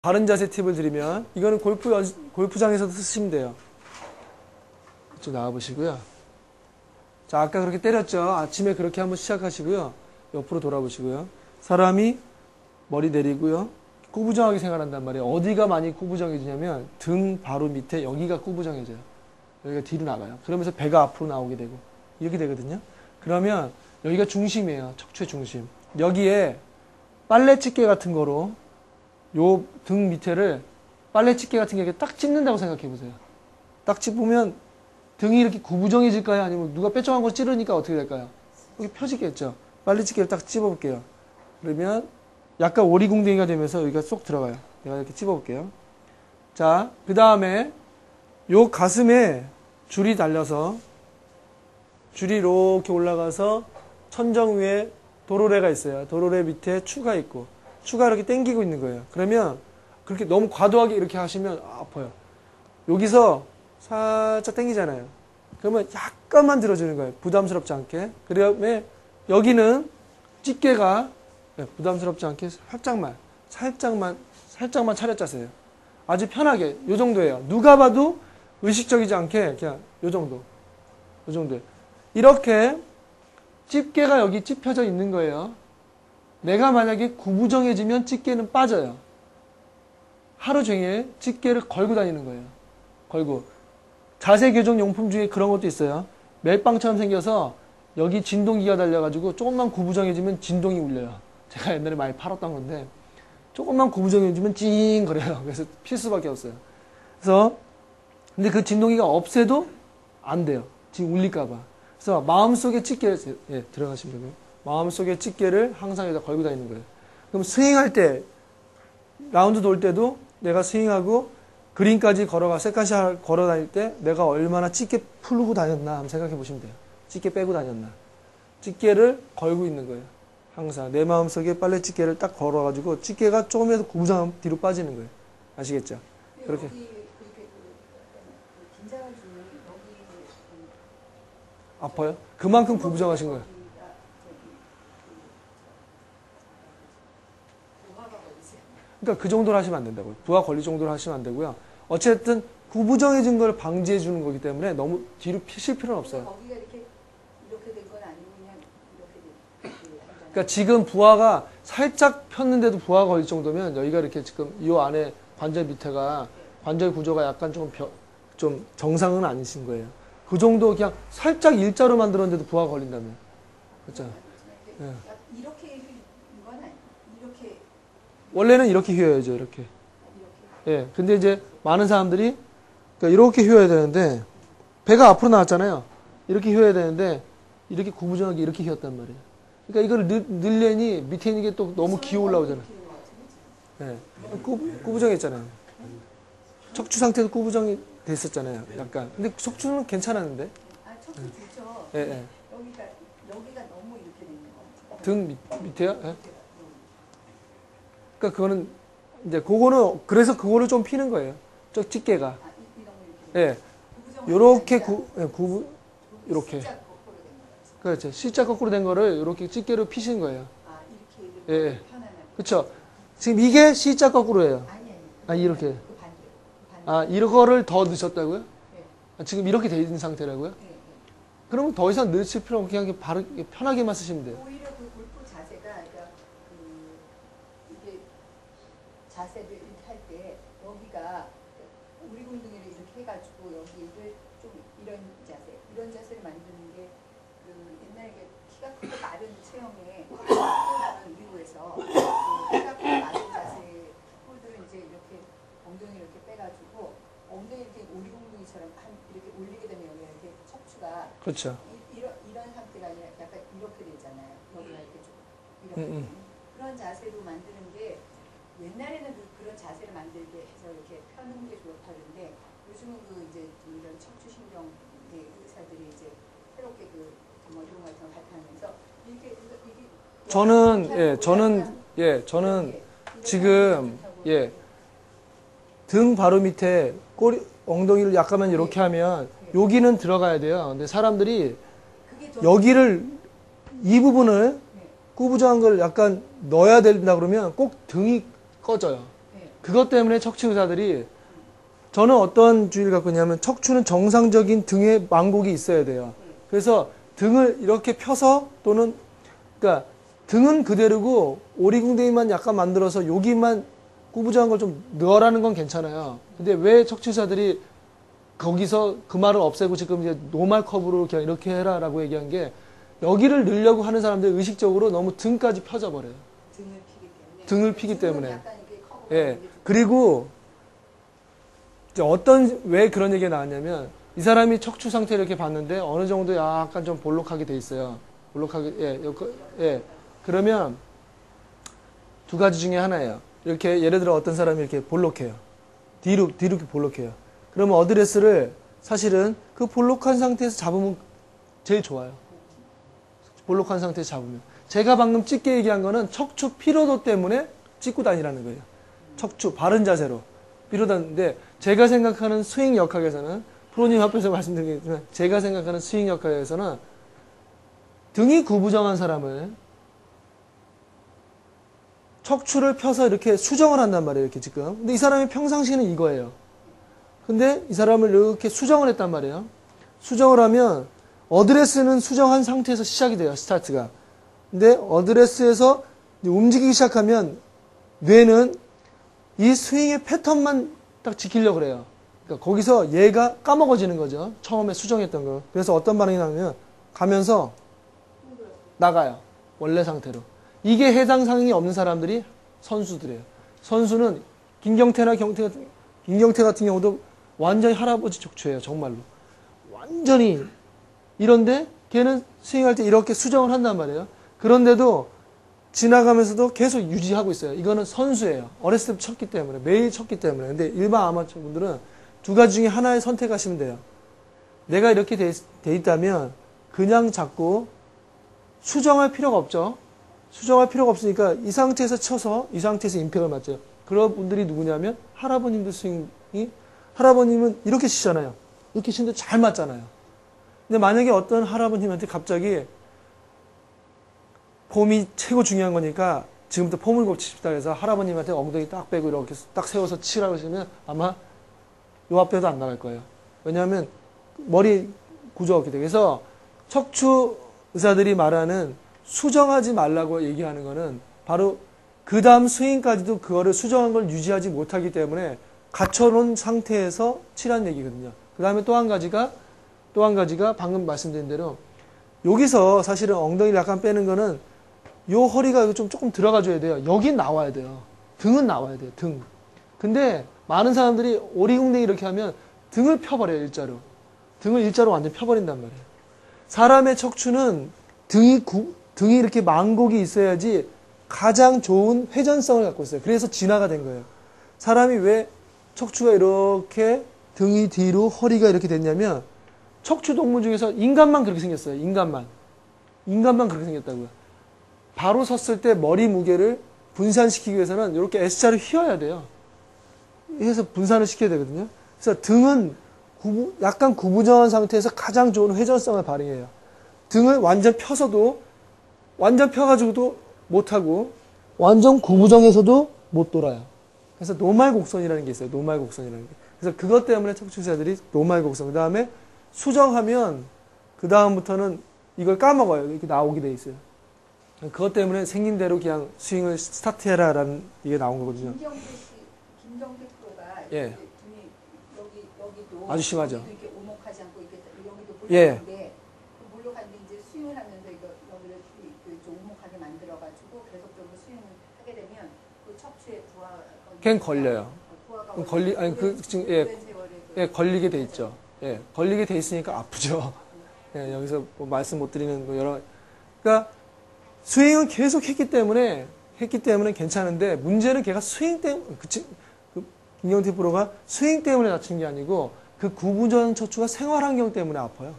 바른 자세 팁을 드리면 이거는 골프 연, 골프장에서도 쓰시면 돼요. 좀 나와 보시고요. 자 아까 그렇게 때렸죠. 아침에 그렇게 한번 시작하시고요. 옆으로 돌아보시고요. 사람이 머리 내리고요. 꾸부정하게 생활한단 말이에요. 어디가 많이 꾸부정해지냐면 등 바로 밑에 여기가 꾸부정해져요. 여기가 뒤로 나가요. 그러면서 배가 앞으로 나오게 되고 이렇게 되거든요. 그러면 여기가 중심이에요. 척추의 중심. 여기에 빨래 집게 같은 거로 요 등 밑에를 빨래 집게 같은 게 이렇게 딱 찝는다고 생각해 보세요. 딱 찝으면 등이 이렇게 구부정해질까요? 아니면 누가 뾰족한 거 찌르니까 어떻게 될까요? 여기 펴지겠죠. 빨래 집게를 딱 찝어볼게요. 그러면 약간 오리궁뎅이가 되면서 여기가 쏙 들어가요. 내가 이렇게 찝어볼게요. 자, 그 다음에 요 가슴에 줄이 달려서 줄이 이렇게 올라가서 천정 위에 도로래가 있어요. 도로래 밑에 추가 있고 추가 이렇게 당기고 있는 거예요. 그러면 그렇게 너무 과도하게 이렇게 하시면 아파요. 여기서 살짝 당기잖아요. 그러면 약간만 들어주는 거예요. 부담스럽지 않게. 그 다음에 여기는 집게가 네, 부담스럽지 않게 살짝만, 살짝만, 살짝만 차렷자세요. 아주 편하게, 요 정도예요. 누가 봐도 의식적이지 않게 그냥 요 정도. 요 정도. 이렇게 집게가 여기 찝혀져 있는 거예요. 내가 만약에 구부정해지면 집게는 빠져요. 하루 종일 집게를 걸고 다니는 거예요. 걸고. 자세 교정 용품 중에 그런 것도 있어요. 멜빵처럼 생겨서 여기 진동기가 달려가지고 조금만 구부정해지면 진동이 울려요. 제가 옛날에 많이 팔았던 건데 조금만 구부정해지면 찡 그래요. 그래서 필수밖에 없어요. 그래서 근데 그 진동기가 없애도 안 돼요. 지금 울릴까봐. 그래서 마음속에 집게를 예, 들어가시면 되고요. 마음속에 집게를 항상 여기다 걸고 다니는 거예요. 그럼 스윙할 때 라운드 돌 때도 내가 스윙하고 그린까지 걸어가 세컨샷 걸어 다닐 때 내가 얼마나 집게 풀고 다녔나 한번 생각해 보시면 돼요. 집게 빼고 다녔나. 집게를 걸고 있는 거예요. 항상 내 마음속에 빨래 집게를 딱 걸어 가지고 집게가 조금이라도 구부정 뒤로 빠지는 거예요. 아시겠죠? 그렇게. 그그그 아파요? 그만큼 구부정하신 거예요. 여기가 저기 그 부하가 걸리세요. 그러니까 그 정도로 하시면 안 된다고요. 부하 걸릴 정도로 하시면 안 되고요. 어쨌든 구부정해진 걸 방지해 주는 거기 때문에 너무 뒤로 피실 필요는 없어요. 거기가 이렇게 이렇게 된건 아니고 그냥 이렇게 한 그러니까 지금 부하가 살짝 폈는데도 부하가 걸릴 정도면 여기가 이렇게 지금 이 안에 관절 밑에가 관절 구조가 약간 좀, 벼- 좀 정상은 아니신 거예요. 그 정도 그냥 살짝 일자로 만들었는데도 부하가 걸린다면. 그렇죠? 예. 약이렇게 휘건 아니 이렇게 원래는 이렇게 휘어야죠, 이렇게. 예. 근데 이제 많은 사람들이 그러니까 이렇게 휘어야 되는데 배가 앞으로 나왔잖아요. 이렇게 휘어야 되는데 이렇게 구부정하게 이렇게 휘었단 말이에요. 그러니까 이걸 늘, 늘려니 밑에 있는 게 또 너무 기어 올라오잖아요. 예. 꾸, 꾸부정했잖아요. 척추 상태도 꾸부정이 됐었잖아요. 약간. 근데 척추는 괜찮았는데. 아 척추 좋죠. 예, 예. 여기가 여기가 너무 이렇게 돼 있는 거. 등 밑, 밑에요? 예. 그러니까 그거는 이제 그거는 그래서 그거를 좀 피는 거예요. 저 집게가. 아 예. 요렇게 게 구, 예, 아니라 요렇게. 그렇죠. C자 거꾸로 된 거를 이렇게 집게로 피시는 거예요. 아 이렇게 예, 예. 그렇죠. 지금 이게 C자 거꾸로예요. 아, 이렇게. 그. 그. 아, 이거를 더 넣으셨다고요? 네. 아, 지금 이렇게 돼 있는 상태라고요? 네, 네. 그러면 더 이상 넣으실 필요 없게 그냥 바로 편하게만 쓰시면 돼요. 오히려 그 골프 자세가 그러니까 그 이게 자세를 이렇게 할 때 여기가 우리 운동회를 이렇게 해가지고 여기를 좀 이런 자세 이런 자세를 만드는 게 그 옛날에 키가 크고 마른 체형의 홀들을 미국에서 그 키가 크고 마른 자세 홀들을 이제 이렇게 엉덩이 이렇게 빼가지고 엉덩이 이렇게 오리공둥이처럼 한 이렇게 올리게 되면 여기 이렇게 척추가 그렇죠. 이, 이런, 이런 상태가 아니라 약간 이렇게 되잖아요. 여기가 이렇게 좀 이렇게 음, 음. 되는 그런 자세로 만드는 게 옛날에는 그, 그런 자세를 만들게 해서 이렇게 펴는 게 좋다는데 요즘은 그 이제 좀 이런 척추신경 의사들이 이제 새롭게 그 머리론 같은 걸 발표하면서 이거- 이게 저는, 이렇게 예, 하는 저는, 예, 저는 이렇게, 이렇게 지금, 좋다고 예, 등 바로 밑에 꼬리, 엉덩이를 약간만 이렇게 하면 여기는 들어가야 돼요. 근데 사람들이 여기를, 이 부분을 네, 꾸부정한 걸 약간 넣어야 된다 그러면 꼭 등이 꺼져요. 네. 그것 때문에 척추 의사들이 저는 어떤 주의를 갖고 있냐면 척추는 정상적인 등에 망곡이 있어야 돼요. 그래서 등을 이렇게 펴서 또는 그러니까 등은 그대로고 오리궁뎅이만 약간 만들어서 여기만 구부정한 걸 좀 넣으라는 건 괜찮아요. 근데 왜 척추 의사들이 거기서 그 말을 없애고 지금 이제 노말 컵으로 그냥 이렇게 해라라고 얘기한 게 여기를 넣으려고 하는 사람들 의식적으로 너무 등까지 펴져 버려요. 등을 피기 때문에. 등을 피기 때문에. 예. 그리고 어떤 왜 그런 얘기가 나왔냐면 이 사람이 척추 상태를 이렇게 봤는데 어느 정도 약간 좀 볼록하게 돼 있어요. 볼록하게 예, 요- 그- 예. 그러면 두 가지 중에 하나예요. 이렇게 예를 들어 어떤 사람이 이렇게 볼록해요. 뒤로 뒤로 이렇게 볼록해요. 그러면 어드레스를 사실은 그 볼록한 상태에서 잡으면 제일 좋아요. 볼록한 상태에서 잡으면. 제가 방금 찍게 얘기한 거는 척추 피로도 때문에 찍고 다니라는 거예요. 척추 바른 자세로 피로다는데 제가 생각하는 스윙 역학에서는 프로님 앞에서 말씀드리겠지만 제가 생각하는 스윙 역학에서는 등이 구부정한 사람을 척추를 펴서 이렇게 수정을 한단 말이에요, 이렇게 지금. 근데 이 사람이 평상시에는 이거예요. 근데 이 사람을 이렇게 수정을 했단 말이에요. 수정을 하면 어드레스는 수정한 상태에서 시작이 돼요, 스타트가. 근데 어드레스에서 움직이기 시작하면 뇌는 이 스윙의 패턴만 딱 지키려고 그래요. 그러니까 거기서 얘가 까먹어지는 거죠. 처음에 수정했던 거. 그래서 어떤 반응이 나면 가면서 나가요. 원래 상태로. 이게 해당 상황이 없는 사람들이 선수들이에요. 선수는 김경태나 경태 같은, 김경태 같은 경우도 완전히 할아버지 척추예요. 정말로. 완전히. 이런데 걔는 스윙할 때 이렇게 수정을 한단 말이에요. 그런데도 지나가면서도 계속 유지하고 있어요. 이거는 선수예요. 어렸을 때 쳤기 때문에. 매일 쳤기 때문에. 근데 일반 아마추어 분들은 두 가지 중에 하나를 선택하시면 돼요. 내가 이렇게 돼, 있- 돼 있다면 그냥 잡고 수정할 필요가 없죠. 수정할 필요가 없으니까 이 상태에서 쳐서 이 상태에서 임팩을 맞죠. 그런 분들이 누구냐면 할아버님들 스윙이 할아버님은 이렇게 치잖아요. 이렇게 치는데 잘 맞잖아요. 근데 만약에 어떤 할아버님한테 갑자기 폼이 최고 중요한 거니까 지금부터 폼을 고치십다 해서 할아버님한테 엉덩이 딱 빼고 이렇게 딱 세워서 치라고 하시면 아마 요 앞에도 안 나갈 거예요. 왜냐하면 머리 구조가 그렇게 돼. 그래서 척추 의사들이 말하는 수정하지 말라고 얘기하는 거는 바로 그 다음 스윙까지도 그거를 수정한 걸 유지하지 못하기 때문에 갖춰놓은 상태에서 치란 얘기거든요. 그 다음에 또 한 가지가 또 한 가지가 방금 말씀드린 대로 여기서 사실은 엉덩이를 약간 빼는 거는 요 허리가 좀 조금 들어가줘야 돼요. 여긴 나와야 돼요. 등은 나와야 돼요. 등. 근데 많은 사람들이 오리궁뎅이 이렇게 하면 등을 펴버려요. 일자로. 등을 일자로 완전 펴버린단 말이에요. 사람의 척추는 등이 구- 등이 이렇게 망곡이 있어야지 가장 좋은 회전성을 갖고 있어요. 그래서 진화가 된 거예요. 사람이 왜 척추가 이렇게 등이 뒤로 허리가 이렇게 됐냐면 척추 동물 중에서 인간만 그렇게 생겼어요. 인간만. 인간만 그렇게 생겼다고요. 바로 섰을 때 머리 무게를 분산시키기 위해서는 이렇게 S자를 휘어야 돼요. 해서 분산을 시켜야 되거든요. 그래서 등은 구부- 약간 구부정한 상태에서 가장 좋은 회전성을 발휘해요. 등을 완전 펴서도 완전 펴가지고도 못하고 완전 구부정해서도 못 돌아요. 그래서 노말 곡선이라는 게 있어요. 노말 곡선이라는 게. 그래서 그것 때문에 척추사들이 노말 곡선. 그 다음에 수정하면 그 다음부터는 이걸 까먹어요. 이렇게 나오게 돼 있어요. 그것 때문에 생긴 대로 그냥 스윙을 스타트해라라는 이게 나온 거거든요. 김경태 씨, 김경태 프로가 예. 이렇게 여기 여기도 아주 심하죠. 여기도 이렇게 오목하지 않고 이렇게 여기도 예. 볼록한데 그 이제 스윙을 하면서 이거 여기를 이- 그좀 오목하게 만들어가지고 계속적으로 스윙을 하게 되면 그 척추에 부하 그냥 걸려요. 부하가 걸리- 아니, 그 지금, 예. 그 예, 걸리게 돼 있죠. 예, 걸리게 돼 있으니까 아프죠. 예, 여기서 뭐 말씀 못 드리는 거 여러, 그러니까 스윙을 계속 했기 때문에 했기 때문에 괜찮은데 문제는 걔가 스윙 때문에 그치 그 김경태 프로가 스윙 때문에 다친 게 아니고 그 구부전 척추가 생활 환경 때문에 아파요.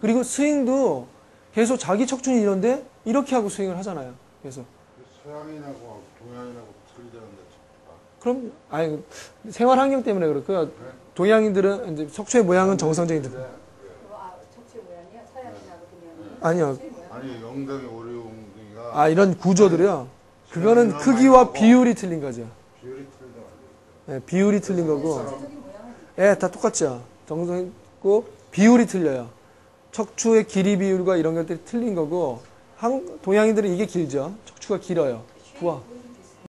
그리고 스윙도 계속 자기 척추는 이런데 이렇게 하고 스윙을 하잖아요. 그래서 서양인하고 동양인하고 틀리다는데 그럼 아니 생활 환경 때문에 그렇고요. 동양인들은 이제 척추의 모양은 정상적인 데 그, 아, 척추의 모양이야 서양인하고 그냥 아니요. 아니 영등이 오리웅이가 아 이런 구조들이요. 그거는 크기와 비율이 틀린 거죠. 비율이 틀리다 예, 비율이 틀린 거고. 예, 다 똑같죠. 정성 있고 비율이 틀려요. 척추의 길이 비율과 이런 것들이 틀린 거고 한, 동양인들은 이게 길죠. 척추가 길어요. 부하.